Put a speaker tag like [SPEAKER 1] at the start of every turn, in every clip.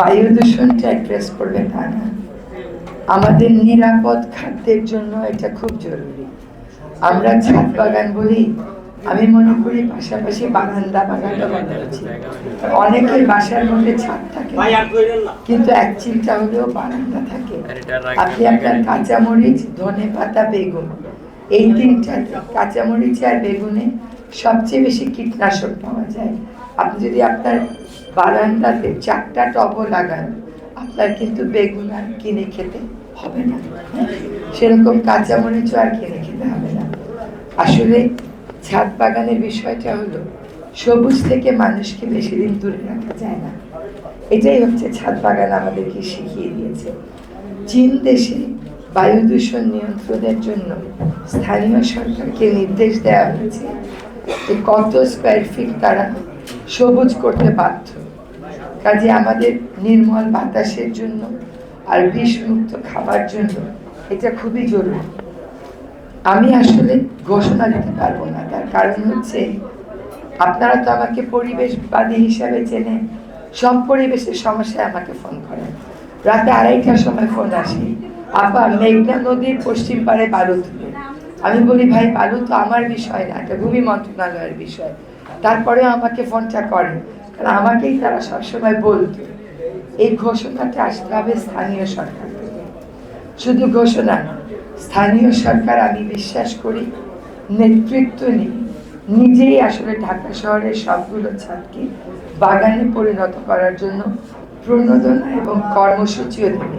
[SPEAKER 1] বায়ু দূষণটা অ্যাড্রেস করবে তা না। আমাদের নিরাপদ খাদ্যের জন্য এটা খুব জরুরি। আমরা ছাদ বাগান বলি আমি মনে করি পাশাপাশি বারান্দা বাগানও বানানো উচিত। অনেকের বাসার মধ্যে ছাদ থাকে কিন্তু এক চিন্তা হলেও বারান্দা থাকে। আপনি আপনার কাঁচামরিচ ধনে পাতা বেগুন এই তিনটা কাঁচামরিচ আর বেগুনে সবচেয়ে বেশি কীটনাশক পাওয়া যায়। আপনি যদি আপনার বারান্দাতে চারটা টবও লাগান, আপনার কিন্তু বেগুন আর কিনে খেতে হবে না। সেরকম কাঁচামরিচও আর কিনে খেতে হবে না। আসলে ছাদ বাগানের বিষয়টা হলো, সবুজ থেকে মানুষকে বেশি দিন দূরে রাখা যায় না। এটাই হচ্ছে ছাদ বাগান আমাদেরকে শিখিয়ে দিয়েছে। চীন দেশে বায়ু দূষণ নিয়ন্ত্রণের জন্য স্থানীয় সরকারকে নির্দেশ দেওয়া হয়েছে যে কত স্কোয়ার ফিট তারা সবুজ করতে বাধ্য। কাজে আমাদের নির্মল বাতাসের জন্য আর বিষমুক্ত খাবার জন্য এটা খুবই জরুরি। আমি আসলে ঘোষণা দিতে পারব না, তার কারণ হচ্ছে আপনারা তো আমাকে পরিবেশবাদী হিসাবে চেনেন সব পরিবেশের সমস্যায় আমাকে ফোন করেন। রাতে আড়াইটার সময় ফোন আসে, আপা, মেঘনা নদীর পশ্চিম পাড়ে বালু তুলে। আমি বলি, ভাই, বালু তো আমার বিষয় না, এটা ভূমি মন্ত্রণালয়ের বিষয়। তারপরেও আমাকে ফোনটা করেন কারণ আমাকেই তারা সবসময় বলতো, এই ঘোষণাটা আসতে হবে স্থানীয় সরকার শুধু ঘোষণা স্থানীয় সরকার, আমি বিশ্বাস করি, নেতৃত্ব নিয়ে নিজেই আসলে ঢাকা শহরের সবগুলো ছাদকে বাগানে পরিণত করার জন্য প্রণোদনা এবং কর্মসূচিও দেবে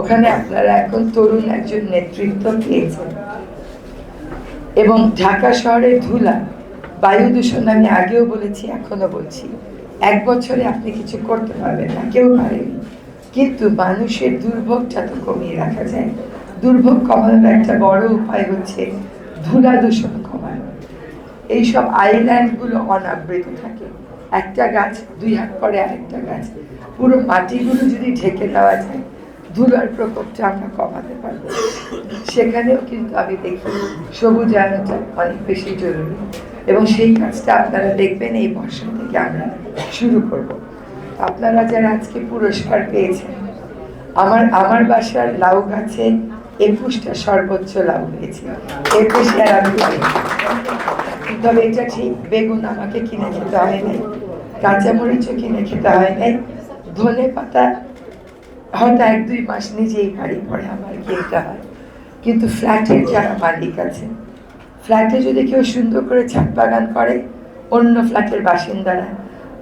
[SPEAKER 1] ওখানে আপনারা এখন তরুণ একজন নেতৃত্ব পেয়েছেন। এবং ঢাকা শহরের ধুলা বায়ু দূষণ আমি আগেও বলেছি এখনও বলছি। এক বছরে আপনি কিছু করতে পারবেন না, কেউ পারেনি। কিন্তু মানুষের দুর্ভোগটা তো কমিয়ে রাখা যায়। দুর্ভোগ কমানোর একটা বড় উপায় হচ্ছে ধুলা দূষণ কমানো। এইসব আইল্যান্ডগুলো অনাবৃত থাকে। একটা গাছ, দুই হাত পরে আরেকটা গাছ। পুরো মাটিগুলো যদি ঢেকে দেওয়া যায়, ধুলার প্রকোপটা আমরা কমাতে পারব। সেখানেও কিন্তু আমি দেখি সবুজ সবুজায়নটা অনেক বেশি জরুরি। এবং সেই কাজটা আপনারা দেখবেন এই বর্ষা থেকে আমরা শুরু করব। আপনারা যারা আজকে পুরস্কার পেয়েছেন, আমার আমার বাসার লাউ গাছে একুশটা সর্বোচ্চ লাউ হয়েছে। বেশি আর তবে এটা ঠিক, বেগুন আমাকে কিনে খেতে হয় নাই, কাঁচামরিচও কিনে খেতে হয় নাই, ধনে পাতা হয়তো এক দুই মাস নিজেই বাড়ি পড়ে আমার কিনতে হয়। কিন্তু ফ্ল্যাটের যারা মালিক আছে ফ্ল্যাটে যদি কেউ সুন্দর করে ছাদ বাগান করে, অন্য ফ্ল্যাটের বাসিন্দারা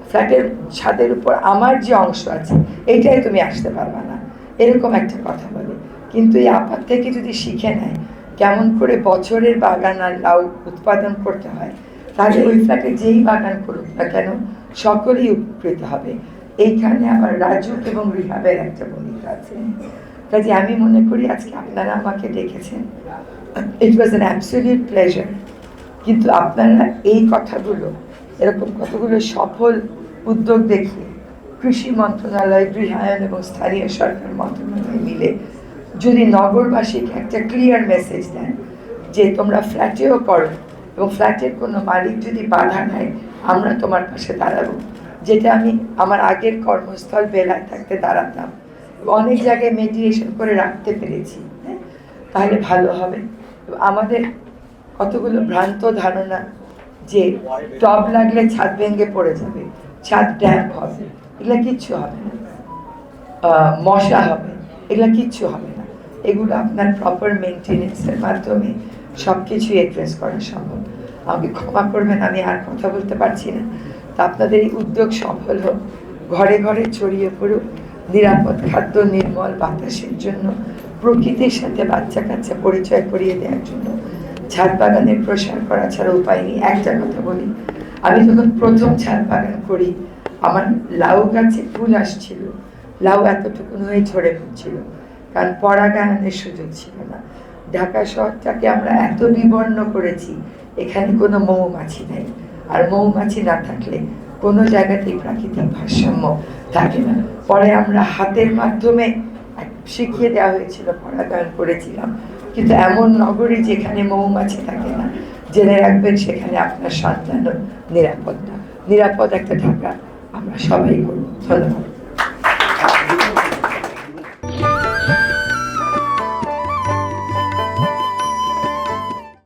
[SPEAKER 1] ফ্ল্যাটের ছাদের উপর আমার যে অংশ আছে এইটাই তুমি আসতে পারবে না। এরকম একটা কথা বলে। কিন্তু এই আপাত থেকে যদি শিখে নেয়, কেমন করে বছরের বাগান আর লাউ উৎপাদন করতে হয়, তাহলে ওই ফ্ল্যাটে যেই বাগান করুক না কেন, সকলেই উপকৃত হবে। এইখানে আবার রাজুক এবং রিহাবের একটা ভূমিকা আছে। কাজে আমি মনে করি আজকে আপনারা আমাকে ডেকেছেন। It was an absolute pleasure কিন্তু আপনারা এই কথাগুলো, এরকম কতগুলো সফল উদ্যোগ দেখিয়ে কৃষি মন্ত্রণালয় গৃহায়ন এবং স্থানীয় সরকার মন্ত্রণালয় মিলে যদি নগরবাসীকে একটা ক্লিয়ার মেসেজ দেন যে তোমরা ফ্ল্যাটেও করো এবং ফ্ল্যাটের কোনো মালিক যদি বাধা নেয়, আমরা তোমার পাশে দাঁড়াবো। যেটা আমি আমার আগের কর্মস্থল বেলায় থাকতে দাঁড়াতাম। অনেক জায়গায় মেডিয়েশন করে রাখতে পেরেছি হ্যাঁ? তাহলে ভালো হবে। আমাদের কতগুলো ভ্রান্ত ধারণা যে টব লাগলে ছাদ ভেঙে পড়ে যাবে, ছাদ ড্যাম্প হবে, এগুলো কিচ্ছু হবে না। মশা হবে, এগুলো কিচ্ছু হবে না। এগুলো আপনার প্রপার মেনটেনেন্সের মাধ্যমে সব কিছুই অ্যাড্রেস করা সম্ভব। আমাকে ক্ষমা করবেন, আমি আর কথা বলতে পারছি না। তা আপনাদের এই উদ্যোগ সফল হোক। ঘরে ঘরে ছড়িয়ে পড়ুক। নিরাপদ, খাদ্য নির্মল বাতাসের জন্য, প্রকৃতির সাথে বাচ্চা কাচ্চা পরিচয় করিয়ে দেওয়ার জন্য, ছাদ বাগানের প্রসার করা ছাড়া উপায় নেই। একটা কথা বলি, আমি যখন প্রথম ছাদ বাগান করি, আমার লাউ গাছে ফুল আসছিল। লাউ এতটুকুন হয়ে ঝরে পড়ছিল। কারণ পরাগায়নের সুযোগ ছিল না। ঢাকা শহরটাকে আমরা এত বিবর্ণ করেছি, এখানে কোনো মৌমাছি নেই। আর মৌমাছি না থাকলে কোনো জায়গাতেই প্রাকৃতিক ভারসাম্য থাকে না। পরে আমরা হাতের মাধ্যমে শিখিয়ে দেওয়া হয়েছিল, পরাগায়ন করেছিলাম। কিন্তু এমন নগরী যেখানে মৌমাছি থাকে না, জেনে রাখবেন সেখানে আপনার সন্তানও নিরাপদ না। নিরাপদ একটা ঢাকা আমরা সবাই করব। ধন্যবাদ।